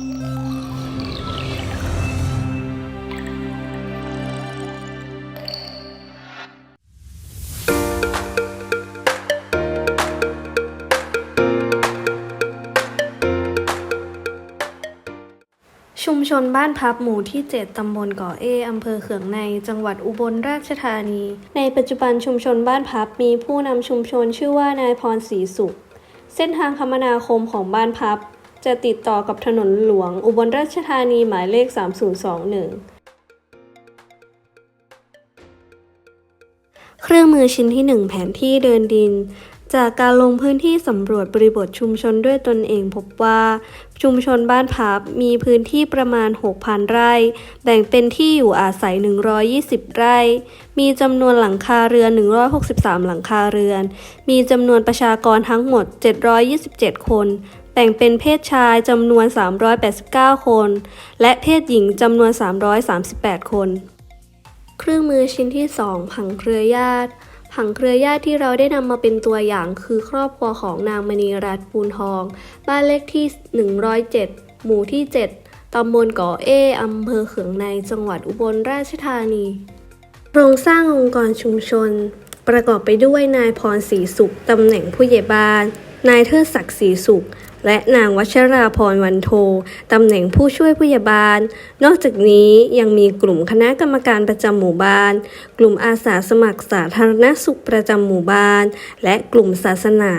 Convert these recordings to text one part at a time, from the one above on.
ชุมชนบ้านพับหมู่ที่ 7 ตำบลก่อเอ อำเภอเขืองใน จังหวัดอุบลราชธานี ในปัจจุบันชุมชนบ้านพับมีผู้นำชุมชนชื่อว่านายพรศรีสุข เส้นทางคมนาคมของบ้านพับ จะติดต่อกับถนนหลวง อุบลราชธานีหมายเลข 3021เครื่องมือชิ้นที่ 1 แผนที่เดินดิน จากการลงพื้นที่สำรวจบริบทชุมชนด้วยตนเองพบว่า ชุมชนบ้านพับมีพื้นที่ประมาณ 6,000 ไร่ แบ่งเป็นที่อยู่อาศัย 120 ไร่ มีจำนวนหลังคาเรือน 163 หลังคาเรือน มีจำนวนประชากรทั้งหมด 727 คน แบ่งเป็นเพศชายจำนวน 389 คน และเพศหญิงจำนวน 338 คน เครื่องมือชิ้นที่ 2 ผังเครือญาติ ผังเครือญาติที่เราได้นำมาเป็นตัวอย่างคือครอบครัวของนางมณีรัตน์ปูนทอง บ้านเลขที่ 107 หมู่ที่ 7 ตำบลก่อเออำเภอเขืองใน จังหวัดอุบลราชธานี โครงสร้างองค์กรชุมชน ประกอบไปด้วยนายพรศรีสุขตำแหน่งผู้ใหญ่บ้าน นายเทิดศักดิ์ศรีสุข และนางวัชราพรวันโท ตำแหน่งผู้ช่วยผู้ใหญ่บ้าน นอกจากนี้ยังมีกลุ่มคณะกรรมการประจำหมู่บ้าน กลุ่มอาสาสมัครสาธารณสุขประจำหมู่บ้าน และกลุ่มศาสนา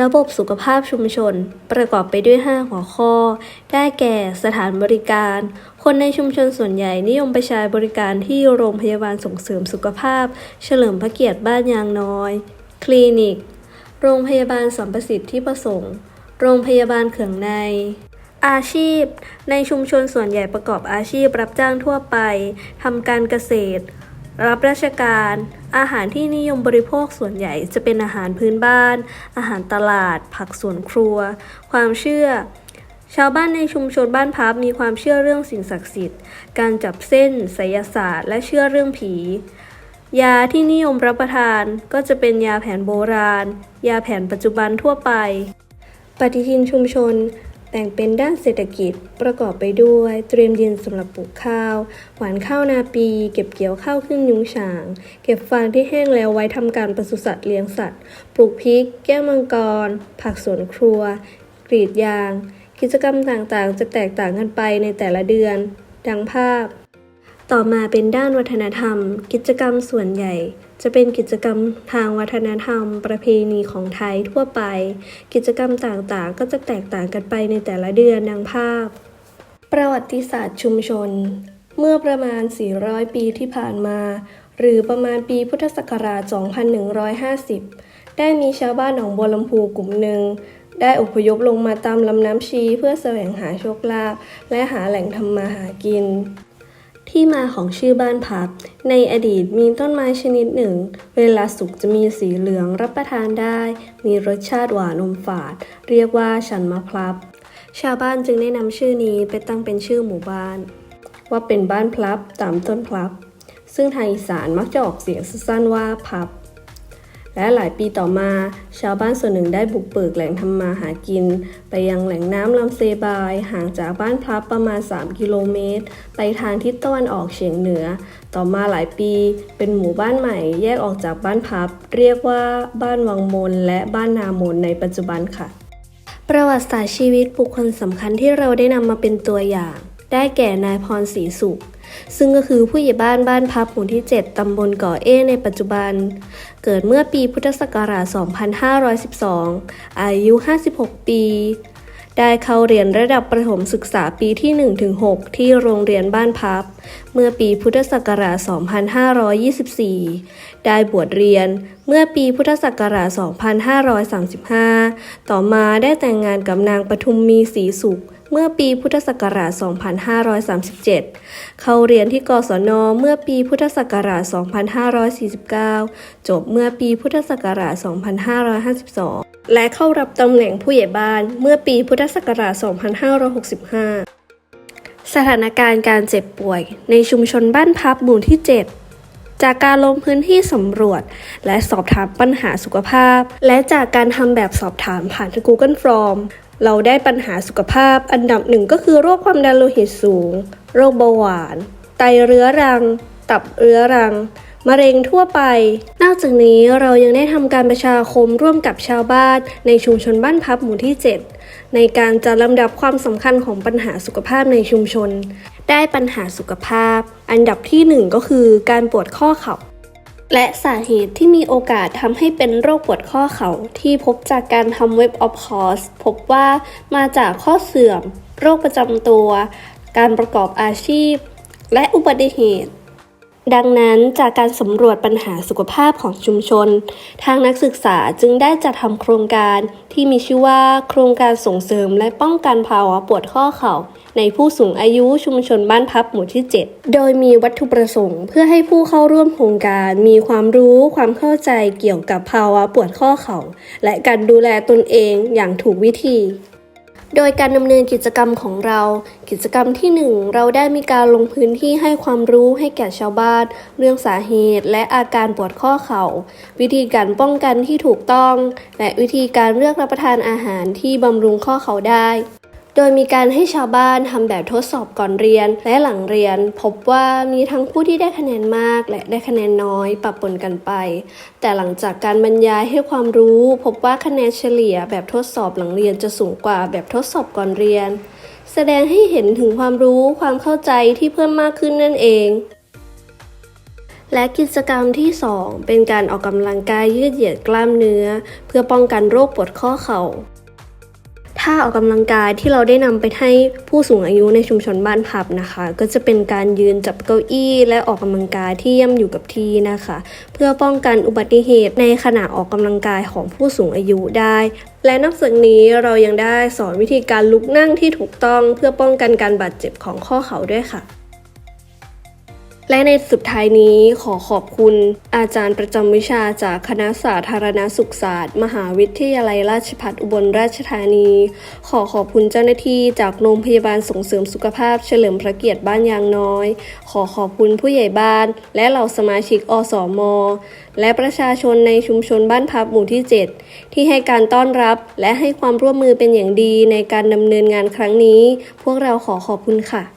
ระบบสุขภาพชุมชน ประกอบไปด้วย 5 หัวข้อ ได้แก่สถานบริการ คนในชุมชนส่วนใหญ่นิยมไปใช้บริการที่โรงพยาบาลส่งเสริมสุขภาพ เฉลิมพระเกียรติบ้านยางน้อย คลินิก โรงพยาบาลสัมประสิทธิ์ที่ประสงค์ โรงพยาบาลเขืองใน อาชีพ ในชุมชนส่วนใหญ่ประกอบอาชีพรับจ้างทั่วไปทำการเกษตร รับราชการ อาหารที่นิยมบริโภคส่วนใหญ่จะเป็นอาหารพื้นบ้าน อาหารตลาด ผักสวนครัว ความเชื่อชาวบ้านในชุมชนบ้านพับมีความเชื่อเรื่องสิ่งศักดิ์สิทธิ์ การจับเส้นไสยศาสตร์ และเชื่อเรื่องผี ยาที่นิยมรับประทานก็จะเป็นยาแผนโบราณ ยาแผนปัจจุบันทั่วไป ปฏิทินชุมชนแบ่งเป็นด้านเศรษฐกิจประกอบไปด้วยเตรียมดินสำหรับปลูกข้าว หวานข้าวนาปี เก็บเกี่ยวข้าวขึ้นยุงฉาง เก็บฟางที่แห้งแล้วไว้ทำการปศุสัตว์เลี้ยงสัตว์ ปลูกพริก แก้วมังกร ผักสวนครัว กรีดยาง กิจกรรมต่างๆ จะแตกต่างกันไปในแต่ละเดือน ดังภาพ ต่อมาเป็นด้านวัฒนธรรม กิจกรรมส่วนใหญ่ จะเป็นกิจกรรมทางวัฒนธรรม ประเพณีของไทยทั่วไป กิจกรรมต่างๆ ก็จะแตกต่างกันไปในแต่ละเดือนดังภาพ ประวัติศาสตร์ชุมชน เมื่อประมาณ 400 ปีที่ผ่านมา หรือประมาณปีพุทธศักราช 2150 ได้มีชาวบ้านหนองบัวลำพูกลุ่มหนึ่งได้อพยพลงมาตามลำน้ำชีเพื่อแสวงหาโชคลาภและหาแหล่งทำมาหากิน ที่มาของชื่อบ้านพับ ในอดีตมีต้นไม้ชนิดหนึ่ง เวลาสุกจะมีสีเหลืองรับประทานได้ มีรสชาติหวานอมฝาด เรียกว่าฉันมะพรับ ชาวบ้านจึงได้นำชื่อนี้ไปตั้งเป็นชื่อหมู่บ้าน ว่าเป็นบ้านพลับตามต้นพลับ ซึ่งทางอีสานมักจะออกเสียงสั้นว่าพับ และหลายปีต่อมา ชาวบ้านส่วนหนึ่งได้บุกเบิกแหล่งทำมาหากิน ไปยังแหล่งน้ำลำเซบาย ห่างจากบ้านพลับประมาณ 3 กิโลเมตร ไปทางทิศตะวันออกเฉียงเหนือ ต่อมาหลายปี เป็นหมู่บ้านใหม่ แยกออกจากบ้านพับ เรียกว่าบ้านวังมนและบ้านนามนในปัจจุบันค่ะ ประวัติศาสตร์ชีวิตบุคคลสำคัญที่เราได้นำมาเป็นตัวอย่าง ได้แก่นายพรศรีสุข ซึ่งก็คือผู้ใหญ่บ้านบ้านพับหมู่ที่ 7 ตำบลก่อเอในปัจจุบัน เกิดเมื่อปีพุทธศักราช 2512 อายุ 56 ปี ได้เข้าเรียนระดับประถมศึกษาปีที่ 1-6 ที่โรงเรียนบ้านพับ เมื่อปีพุทธศักราช 2524 ได้บวชเรียนเมื่อปีพุทธศักราช 2535 ต่อมาได้แต่งงานกับนางปทุมมีศรีสุข เมื่อปีพุทธศักราช 2537 เข้าเรียนที่กศน เมื่อปีพุทธศักราช 2549 จบเมื่อปีพุทธศักราช 2552 และเข้ารับตำแหน่งผู้ใหญ่บ้านเมื่อปีพุทธศักราช 2565สถานการณ์การเจ็บป่วยในชุมชนบ้านพับหมู่ที่ 7 จากการลงพื้นที่สำรวจ และสอบถามปัญหาสุขภาพ และจากการทำแบบสอบถามผ่าน Google Form เราได้ปัญหาสุขภาพอันดับหนึ่งก็คือโรคความดันโลหิตสูง โรคเบาหวาน ไตเรื้อรัง ตับเรื้อรัง มะเร็งทั่วไป นอกจากนี้เรายังได้ทำการประชาคมร่วมกับชาวบ้านในชุมชนบ้านพับหมู่ที่ 7 ในการจัดลำดับความสำคัญของปัญหาสุขภาพในชุมชน ได้ปัญหาสุขภาพ อันดับที่หนึ่งก็คือการปวดข้อเข่า และสาเหตุที่มีโอกาสทำให้เป็นโรคปวดข้อเข่าที่พบจากการทำเว็บออฟคอร์สพบว่ามาจากข้อเสื่อม โรคประจำตัว การประกอบอาชีพ และอุบัติเหตุ ดังนั้นจากการสำรวจปัญหาสุขภาพของชุมชน ทางนักศึกษาจึงได้จัดทำโครงการที่มีชื่อว่า โครงการส่งเสริมและป้องกันภาวะปวดข้อเข่า ในผู้สูงอายุชุมชนบ้านพับหมู่ที่ 7 โดยมีวัตถุประสงค์ เพื่อให้ผู้เข้าร่วมโครงการมีความรู้ความเข้าใจเกี่ยวกับภาวะปวดข้อเข่า และการดูแลตนเองอย่างถูกวิธี โดยการดำเนินกิจกรรมของเรา กิจกรรมที่ 1 เราได้มีการลงพื้นที่ให้ความรู้ให้แก่ชาวบ้าน เรื่องสาเหตุ และอาการปวดข้อเข่า วิธีการป้องกันที่ถูกต้อง และวิธีการเลือกรับประทานอาหารที่บำรุงข้อเข่าได้ โดยมีการให้ชาวบ้านทำแบบทดสอบก่อนเรียนและหลังเรียน พบว่ามีทั้งผู้ที่ได้คะแนนมากและได้คะแนนน้อยปะปนกันไป แต่หลังจากการบรรยายให้ความรู้ พบว่าคะแนนเฉลี่ยแบบทดสอบหลังเรียนจะสูงกว่าแบบทดสอบก่อนเรียน แสดงให้เห็นถึงความรู้ความเข้าใจที่เพิ่มมากขึ้นนั่นเองและกิจกรรมที่ 2 เป็นการออกกำลังกายยืดเหยียดกล้ามเนื้อ เพื่อป้องกันโรคปวดข้อเข่า ท่าออกกำลังกายที่เราได้นำไปให้ผู้สูงอายุในชุมชนบ้านพับนะคะ ก็จะเป็นการยืนจับเก้าอี้ และออกกำลังกายที่ย่ำอยู่กับที่นะคะ เพื่อป้องกันอุบัติเหตุในขณะออกกำลังกายของผู้สูงอายุได้ และนอกจากนี้เรายังได้สอนวิธีการลุกนั่งที่ถูกต้องเพื่อป้องกันการบาดเจ็บของข้อเข่าด้วยค่ะ และในสุดท้ายนี้ขอขอบคุณอาจารย์ประจำวิชาจากคณะสาธารณสุขศาสตร์ มหาวิทยาลัยราชภัฏอุบลราชธานี ขอขอบคุณเจ้าหน้าที่จากโรงพยาบาลส่งเสริมสุขภาพเฉลิมพระเกียรติบ้านยางน้อย ขอขอบคุณผู้ใหญ่บ้าน และเหล่าสมาชิกอสมและประชาชนในชุมชนบ้านพับหมู่ที่ 7 ที่ให้การต้อนรับและให้ความร่วมมือเป็นอย่างดีในการดำเนินงานครั้งนี้ พวกเราขอขอบคุณค่ะ